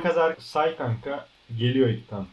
Kadar say kanka geliyor kan.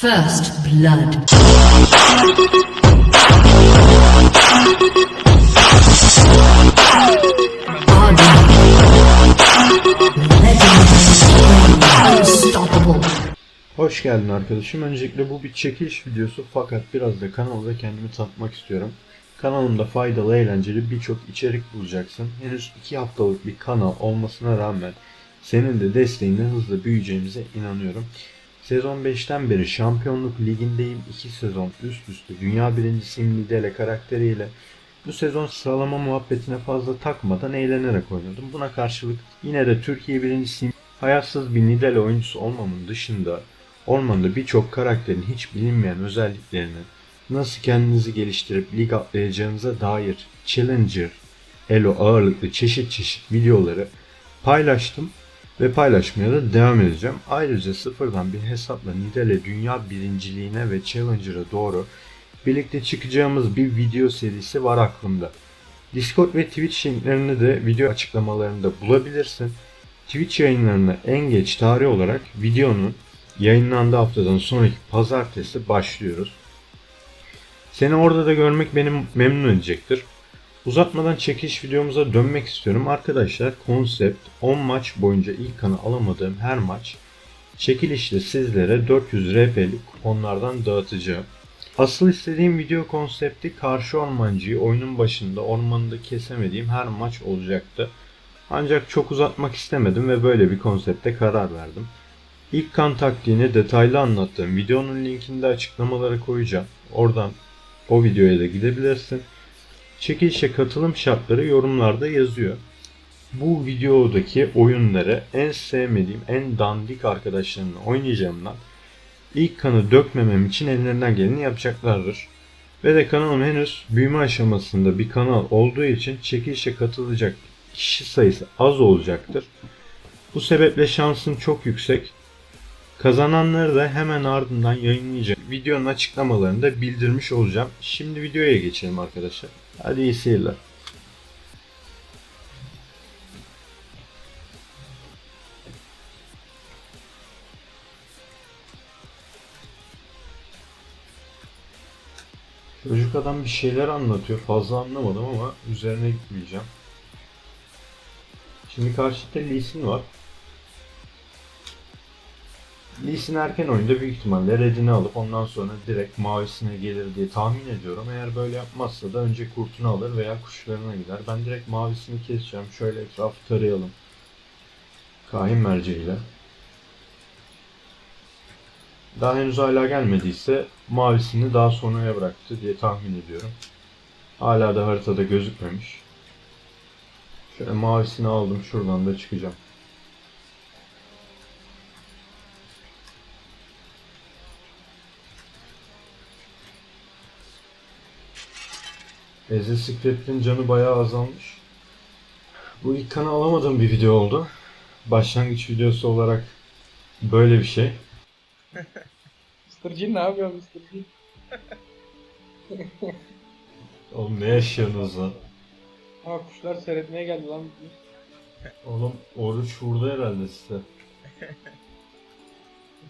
First blood. Hoş geldin arkadaşım. Öncelikle bu bir çekiliş videosu fakat biraz da kanalda kendimi tanıtmak istiyorum. Kanalımda faydalı, eğlenceli birçok içerik bulacaksın. Henüz 2 haftalık bir kanal olmasına rağmen senin de desteğinle hızla büyüyeceğimize inanıyorum. Sezon 5'ten beri Şampiyonluk Ligi'ndeyim. 2 sezon üst üste Dünya Birincisiyim Nidale karakteriyle. Bu sezon sıralama muhabbetine fazla takmadan eğlenerek oynadım. Buna karşılık yine de Türkiye birincisiyim. Hayatsız bir Nidale oyuncusu olmamın dışında ormanda birçok karakterin hiç bilinmeyen özelliklerini nasıl kendinizi geliştirip lig atlayacağınıza dair Challenger, Elo ağırlıklı çeşit çeşit videoları paylaştım ve paylaşmaya da devam edeceğim. Ayrıca sıfırdan bir hesapla Nidale dünya birinciliğine ve Challenger'a doğru birlikte çıkacağımız bir video serisi var aklımda. Discord ve Twitch linklerini de video açıklamalarında bulabilirsin. Twitch yayınlarına en geç tarih olarak videonun yayınlandığı haftadan sonraki pazartesi başlıyoruz. Seni orada da görmek beni memnun edecektir. Uzatmadan çekiş videomuza dönmek istiyorum. Arkadaşlar konsept 10 maç boyunca ilk kanı alamadığım her maç çekilişte sizlere 400 RP'lik kuponlardan dağıtacağım. Asıl istediğim video konsepti karşı ormancıyı oyunun başında ormanında kesemediğim her maç olacaktı. Ancak çok uzatmak istemedim ve böyle bir konsepte karar verdim. İlk kan taktiğini detaylı anlattığım videonun linkini de açıklamalara koyacağım. Oradan o videoya da gidebilirsin. Çekilişe katılım şartları yorumlarda yazıyor. Bu videodaki oyunları en sevmediğim, en dandik arkadaşlarımla oynayacağımdan ilk kanı dökmemem için ellerinden geleni yapacaklardır. Ve de kanalım henüz büyüme aşamasında bir kanal olduğu için çekilişe katılacak kişi sayısı az olacaktır. Bu sebeple şansım çok yüksek. Kazananları da hemen ardından yayınlayacağım. Videonun açıklamalarını da bildirmiş olacağım. Şimdi videoya geçelim arkadaşlar. Hadi iyi seyirler. Çocuk adam bir şeyler anlatıyor. Fazla anlamadım ama üzerine gitmeyeceğim. Şimdi karşıda Lee Sin var. Lee Sin erken oyunda büyük ihtimalle redini alıp ondan sonra direkt mavisine gelir diye tahmin ediyorum. Eğer böyle yapmazsa da önce kurtunu alır veya kuşlarına gider. Ben direkt mavisini keseceğim. Şöyle etrafı tarayalım. Kahin merceğiyle. Daha henüz hala gelmediyse mavisini daha sonraya bıraktı diye tahmin ediyorum. Hala da haritada gözükmemiş. Şöyle mavisini aldım şuradan da çıkacağım. Eze Secret'in canı bayağı azalmış. Bu ilk kanı alamadığım bir video oldu. Başlangıç videosu olarak böyle bir şey. Mr. Jin ne yapıyor Mr. Jin? Oğlum ne yaşıyorsunuz lan? Ha kuşlar seyretmeye geldi lan. Oğlum oruç vurdu herhalde size.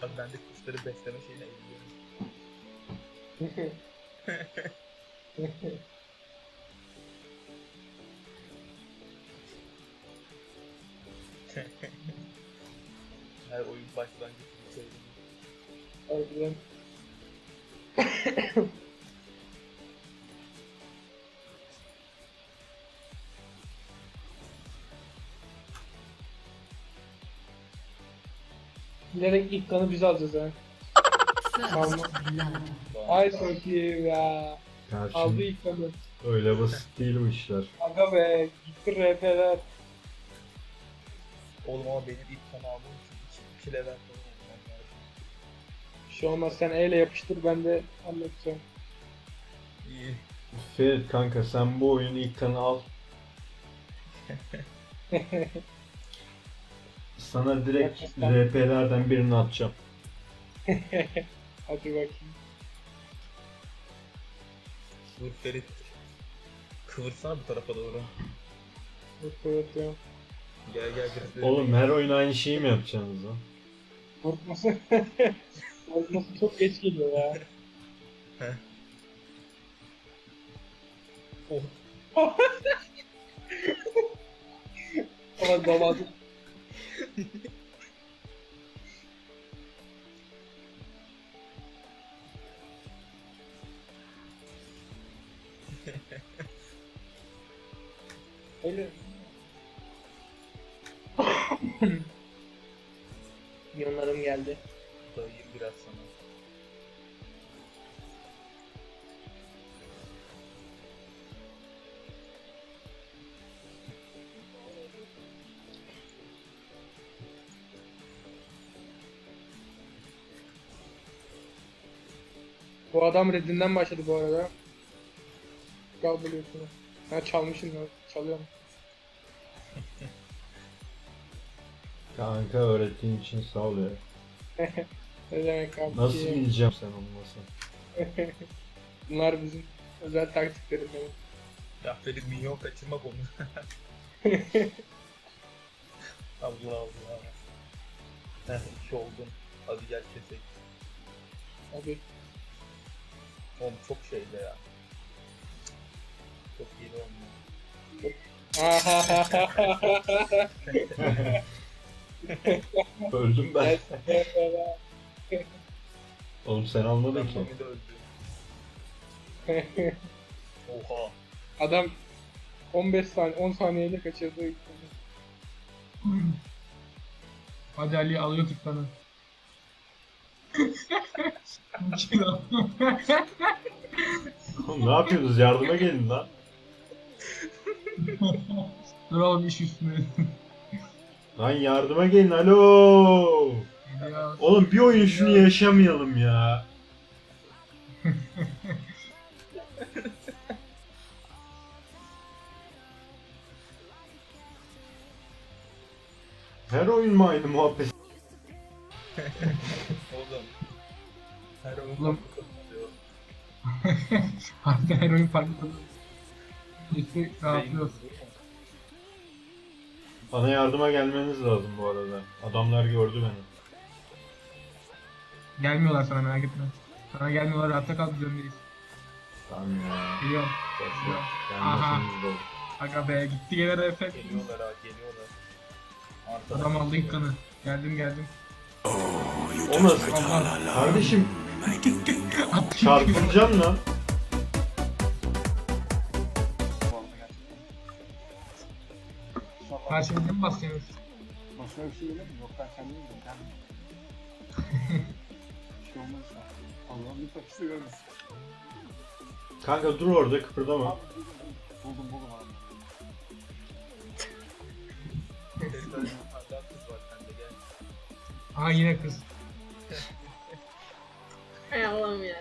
Bak ben de kuşları besleme şeyine eğiliyorum. Her oyun başlangıcı bir şey. Harbiden. Bilerek ilk kanı biz alacağız ha. Blood. Ay bakayım ya. Aldı ilk kanı. öyle basit değil bu işler. Aga be gitti RP'ler. Oğlum ama benim ilk kanalım için iki, iki level falan olmam lazım. Bir şey olmaz sen E ile yapıştır ben de anlatacağım. İyi. Ferit kanka sen bu oyunu ilk kanı al. Sana direkt Gerçekten. RP'lerden birini atacağım. Hadi bakayım. Dur Ferit. Kıvırsana bu tarafa doğru. Evet ya. Gel gel gel. Oğlum her oyun aynı şeyi mi yapacaksınız lan? Korkması. Korkması çok geç geliyor ya. Heh. Oh. Ama doladı. Öyle. Milyonlarım geldi. Dayayım biraz sana. Bu adam Red'inden başladı bu arada. Gal buluyorsun. Ha çalmışım ya. Çalıyorum. Kanka öğrettiğin için sağ ol ya. Ne demek abi? Nasıl bileceğim sen olmasın? Bunlar bizim özel taktiklerimiz. benim. Ya Ferit minyon kaçırma bunu. Allah Allah. Heh iki oldun. Hadi gel kesek. Abi. Oğlum çok şeyde ya. Çok iyi olmuyor. Öldüm ben. Oğlum sen almadın Ben ki. Oha. Adam 15 saniye 10 saniyeyle kaçırdı ilk konu. Hadi Ali alıyor tıklanı. Oğlum ne yapıyorsunuz? Yardıma gelin lan. Dur oğlum iş üstüne. Lan yardıma gelin alo. Oğlum bir oyun şunu yaşamayalım ya. Her oyun mu aynı muhabbet? Oğlum. Her oyun Oğlum. Harbiden her oyun farklı. Neyse rahatlıyoruz. Bana yardıma gelmeniz lazım bu arada. Adamlar gördü beni. Gelmiyorlar sana merak etme. Sana gelmiyorlar rahatta kal biz öndeyiz. Tamam ya. Geliyorum. Ver. Aha. Gelmeseniz de olur. Aga be gitti gelir efekt. Geliyorlar ha geliyorlar. Arkadan Adam aldı ilk kanı. Geldim geldim. O nasıl? Allah. Kardeşim çarpılacağım lan. Karşımıza mı basıyoruz? Başka bir şey mi? Yok ben kendim yedim. Kendim Bir şey olmaz ya. Allah'ım lütfen kimse görmesin. Kanka dur orada kıpırdama. Abi buldum buldum. Abi. Aha yine kız. Hay Allah'ım ya.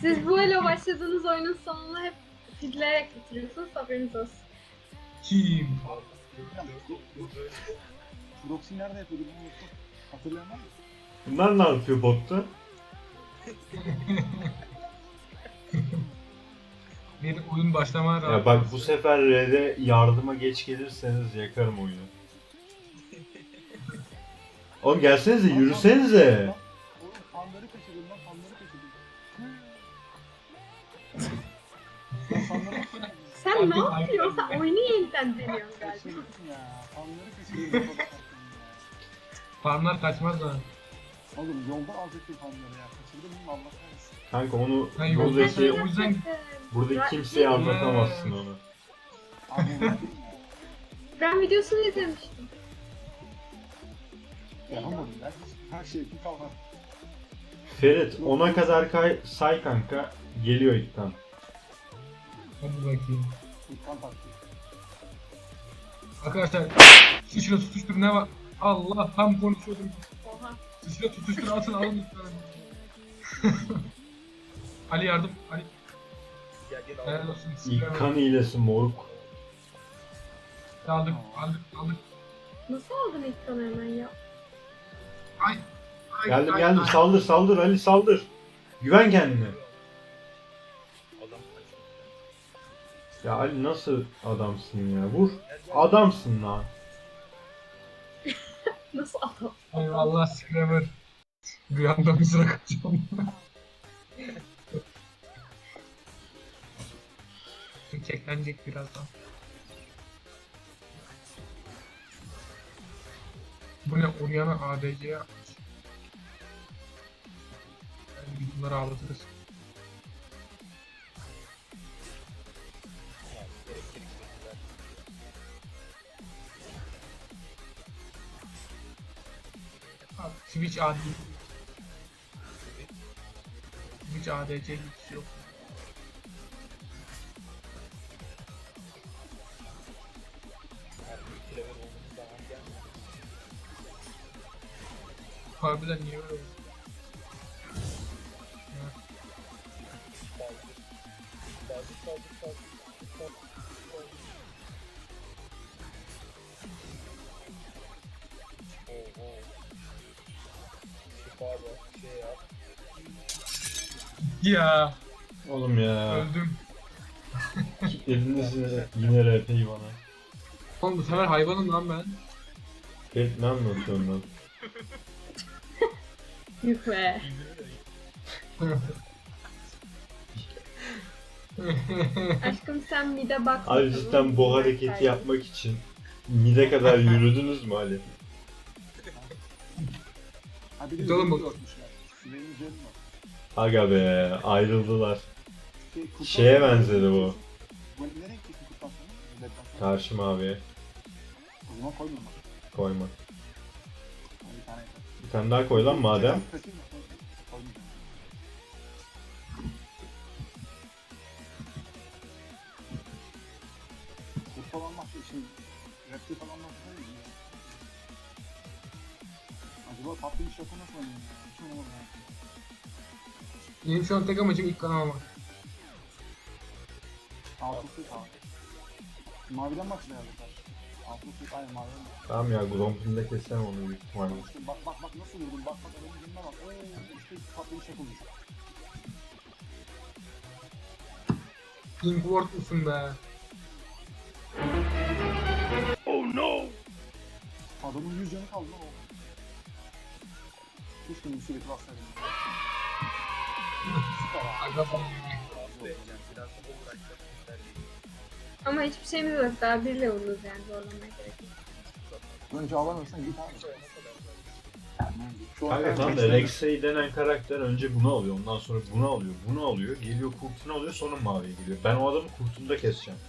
Siz bu ele başladığınız oyunun sonunu hep fidleyerek bitiriyorsunuz haberiniz olsun. Kim? Proxy nerede yapıyordu bunu unuttum. Hatırlayan var mı? Bunlar ne yapıyor botta? Bir oyun başlama rahat. Ya bak bu sefer Red'e yardıma geç gelirseniz yakarım oyunu. Oğlum gelsenize yürüsenize. Oğlum fanları kaçırdım lan fanları kaçırdım. Fanları kaçırdım. Sen ne yapıyorsun? Sen oyunu yeniden deniyorsun galiba. Farmlar kaçmaz da. Oğlum yolda alacaktım fanları ya. Kaçırdım mı Allah kahretsin. Kanka onu Ben yolda buradaki, şey- o yüzden- buradaki kimseye anlatamazsın onu. Abi. Ben videosunu izlemiştim. Yapamadım ya. Her şey bir kalmadı. Ferit ona kadar kay, say kanka geliyor ilkten. Hadi bakayım. İlkan taktiği. Arkadaşlar sıçra tutuştur ne var? Allah tam konuşuyordum. Oha. Sıçra tutuştur atın alın lütfen. Ali yardım. Ali. Gel gel Helal al. olsun. İlk Sıçra. kan iyilesi moruk. Aldık. Aldık. Aldık. Nasıl aldın ilk kanı hemen ya? Ay. Ay, Geldim ay, geldim ay. saldır saldır Ali saldır. Güven kendine. Ya Ali nasıl adamsın ya? Vur. Adamsın lan. Nasıl adam? Eyvallah. Bir anda mızrak atacağım. Keklenecek birazdan. Bu ne? Oriana ADC'ye yapmış. Yani bunları ağlatırız. Abi, Twitch AD Twitch ADC hiç yok. Harbiden niye öyle oldu? Saldır. Saldır saldır saldır. Saldır. Saldır. Bak. Şey yap. Ya Oğlum ya. öldüm. Kitlediniz yine, yine RP'yi bana. Oğlum bu sefer hayvanım lan ben. Ferit ne anlatıyorsun lan? Yuh be. Aşkım sen mide bak. Abi cidden bu hareketi yapmak için mide kadar yürüdünüz mü Ali? Ha bir de üzerimizi bak- örtmüşler. Aga be ayrıldılar. Şey, Şeye benzedi bu. Bu ne renk peki kurtlar sana? Ledden sonra. Karşı maviye O zaman koyma koyma. Bir tane yeter. Bir tane daha koy lan madem. Kaçayım mı? Koymayacağım. Kurt falan varsa için reptil falan varsa tatlı bir şaka nasıl oynayayım ya? Hiç oynamadım ya. Benim şu an tek amacım ilk kan almak. Altı süt abi. Maviden bak şuraya arkadaşlar. Altı süt aynen maviden. Tamam ya Grompin'de kesem onu büyük ihtimalle. İşte bak bak bak nasıl vurdum bak bak adamın yüzüne bak. Oo işte şaka olmuş. Pink Ward musun be? Adamın yüz canı kaldı lan o. bu bıraksak yeter değil. Ama hiçbir şeyimiz yok. Daha bir level'ız yani zorlamaya gerek yok. Önce alamıyorsan git abi. Şu an Kanka en tam da Rexey denen karakter önce bunu alıyor, ondan sonra bunu alıyor, bunu alıyor, geliyor kurtunu alıyor, sonra maviye geliyor. Ben o adamı kurtunu da keseceğim.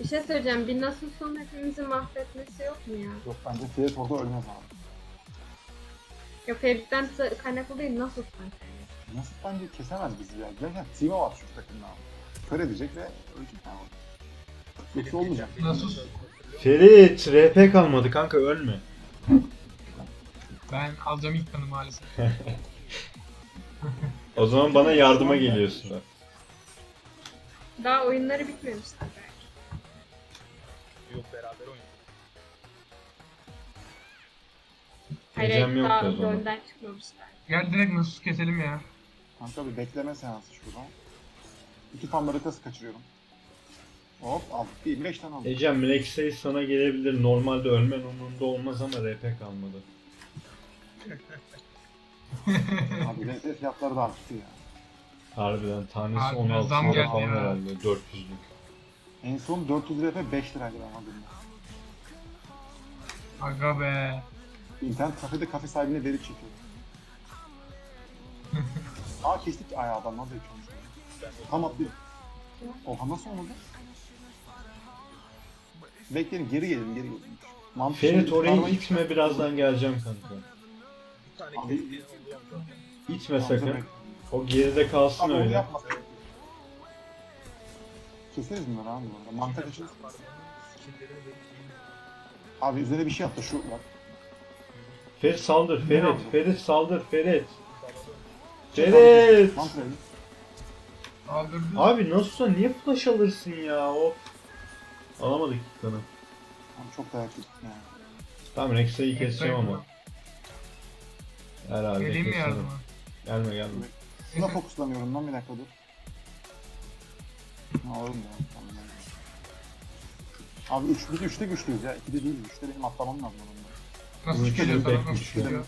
Bir şey söyleyeceğim. Bir nasıl son hepimizi mahvetmesi yok mu ya? Yok bence Fiyat orada ölmez abi. Ya Ferit'ten sı- kaynaklı değil nasıl sanki? Nasıl bence kesemez bizi ya. Gerçekten Tima var şu takımda abi. Kör edecek ve ölecek yani. Yoksa olmayacak. Nasıl? Ferit, RP kalmadı kanka ölme. Ben alacağım ilk kanı maalesef. O zaman bana yardıma geliyorsun. Daha oyunları bitmemişler Hayır, Ecem yok daha o zaman. rolden çıkmamışlar. Gel direkt nasıl keselim ya. Kanka bir bekleme seansı şurada. İki fan barakası kaçırıyorum. Hop aldık. Bir, beş tane aldık. Ecem, Rexey sana gelebilir. Normalde ölmen umurumda olmaz ama RP kalmadı. Abi RT fiyatları da arttı ya. Harbiden tanesi Harbiden 16 zam lira geldi falan ya. herhalde. 400'lük. En son 400 RP 5 liraydı ben aldığımda. Aga be. İnternet kafede kafe sahibine veri çekiyor. Aa kestik. Ay adam nasıl yapıyormuş. Tam atlıyor. Oha nasıl olmadı? Bekleyin geri gelin geri gelin. Mantık Ferit orayı karmayı- itme birazdan geleceğim kanka. Bir tane Abi-? İtme Mantık sakın. bekle. O geride kalsın Abi onu öyle. yapma. Keseriz bunları abi bu arada. De şeyini Abi üzerine bir şey yaptı şu var. Ferit saldır, Ferit, oldu? Ferit saldır, Ferit. Şey Ferit! Mantık öyle. Aldırdı. Abi nasılsa niye flash alırsın ya o? Alamadık kanı. Abi çok dayak yedik yani. Tamam Rex'e keseceğim ama. Herhalde Geleyim mi keserim. yardıma? Gelme gelme. Buna fokuslanıyorum lan bir dakika dur. Ne ya? Tamam, Abi 3 biz 3'te güçlüyüz ya. 2'de değiliz. 3'te benim atlamam lazım Nasıl geliyor pek sana nasıl güçlü. geliyor?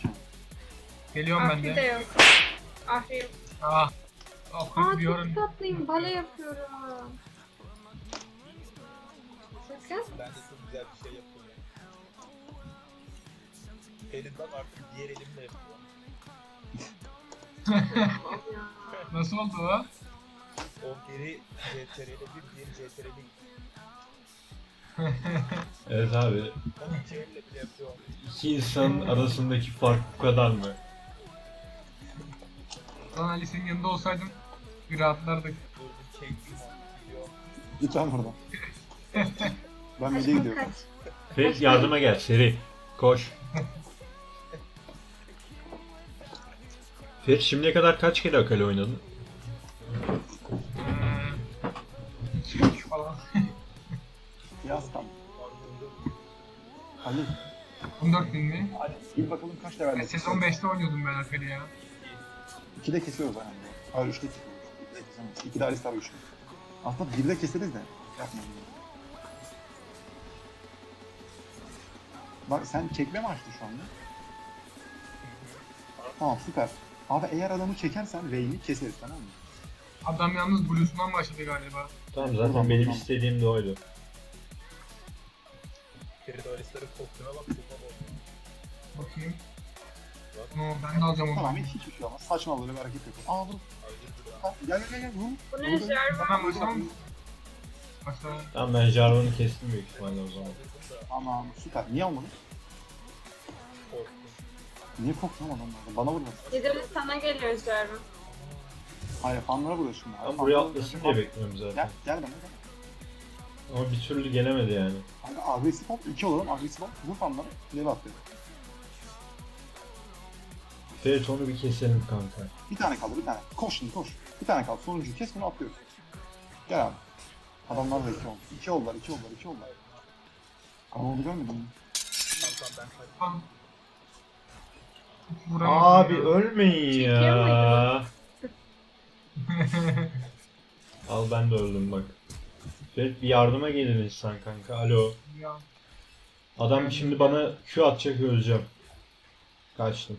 Geliyorum ben Ahri de de. yok. Ahri yok. Ah. Aa Afiyet çok diyorum. tatlıyım. Bale yapıyorum. Sakın. Ben de çok güzel bir şey yapıyorum. Elimden artık diğer elimle yapıyorum. Nasıl oldu o? O geri CTRL'e bir, diğeri CTRL'e. Evet abi. İki insanın arasındaki fark bu kadar mı? Lan Ali senin yanında olsaydım bir rahatlardık. Gidiyorum. Lütfen buradan. ben mideye gidiyorum. Ferit yardıma gel seri. Koş. Ferit şimdiye kadar kaç kere akali oynadın? 15'te verdim. Sezon 5'te oynuyordum ben Akali ya. 2'de kesiyoruz aynen. Hayır 3'te kesiyoruz. 2'de Alice abi 3'te. Aslında 1'de keseriz de. Yapmayalım. Bak sen çekme mi açtın şu anda? Tamam süper. Abi eğer adamı çekersen Vayne'i keseriz tamam mı? Adam yalnız Blues'undan başladı galiba. Tamam zaten Tamam, benim tamam. istediğim de oydu. Geride Alice'lerin koltuğuna bak. Bakayım. Bakayım. No, ben de alacağım onu. Tamam hiç hiçbir şey olmaz. Saçma böyle bir hareket yapıyor. Aa vur. Ha, Gel gel gel. Vur. Bu ne Jarvan? Tamam başlamam. Başlamam. Tamam ben Jarvan'ı kestim büyük ihtimalle o zaman. Aman süper. Niye almadın? Niye korktun oğlum adamlardan? Bana vurma. Gidimiz sana geliyor Jarvan. Hayır fanlara vuruyor şimdi. Ben Fanlara buraya vuruyor. atlasın diye bekliyorum Gel zaten. gel bana gel. Ama bir türlü gelemedi yani. Kanka agresif ol. İki olalım agresif ol. Vur fanları. Level atlıyor. Ferit onu bir keselim kanka. Bir tane kaldı bir tane. Koş şimdi koş. Bir tane kaldı. Sonuncuyu kes bunu atlıyoruz. Gel abi. Adamlar da iki oldu. İki oldular, iki oldular, iki oldular. Ama oldu görmedin mi? Vuramadım Abi ya. ölmeyin Çekiyor ya. Al ben de öldüm bak. Ferit bir yardıma gelin insan kanka. Alo. Ya. Adam şimdi bana Q atacak öleceğim. Kaçtım.